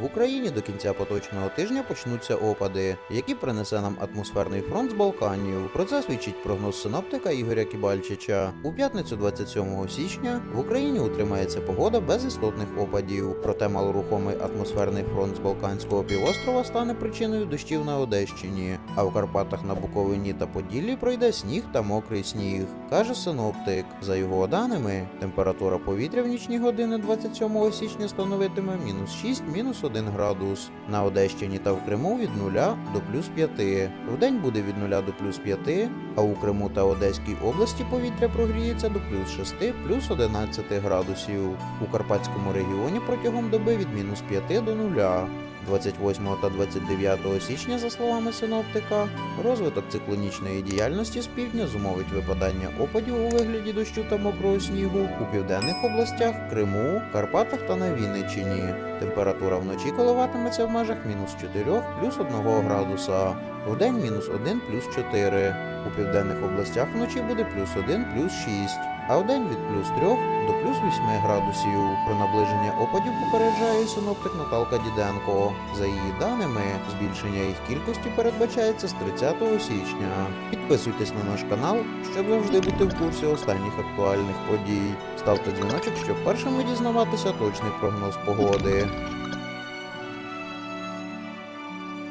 В Україні до кінця поточного тижня почнуться опади, які принесе нам атмосферний фронт з Балканів. Про це свідчить прогноз синоптика Ігоря Кібальчича. У п'ятницю 27 січня в Україні утримається погода без істотних опадів. Проте малорухомий атмосферний фронт з Балканського півострова стане причиною дощів на Одещині. А в Карпатах на Буковині та Поділлі пройде сніг та мокрий сніг, каже синоптик. За його даними, температура повітря в нічні години 27 січня становитиме мінус 6, мінус 1 градус. На Одещині та в Криму від 0 до плюс 5. Вдень буде від 0 до плюс 5, а у Криму та Одеській області повітря прогріється до плюс 6, плюс 11 градусів. У Карпатському регіоні протягом доби від мінус 5 до 0. 28 та 29 січня, за словами синоптика, розвиток циклонічної діяльності з півдня зумовить випадання опадів у вигляді дощу та мокрого снігу у південних областях, Криму, Карпатах та на Вінниччині. Температура вночі коливатиметься в межах мінус 4 плюс 1 градуса. Вдень мінус 1 плюс 4. У південних областях вночі буде плюс 1 плюс 6, а вдень від плюс 3 до плюс 8 градусів. Про наближення опадів попереджає синоптик Наталка Діденко. За її даними, збільшення їх кількості передбачається з 30 січня. Підписуйтесь на наш канал, щоб завжди бути в курсі останніх актуальних подій. Ставте дзвіночок, щоб першими дізнаватися точний прогноз погоди.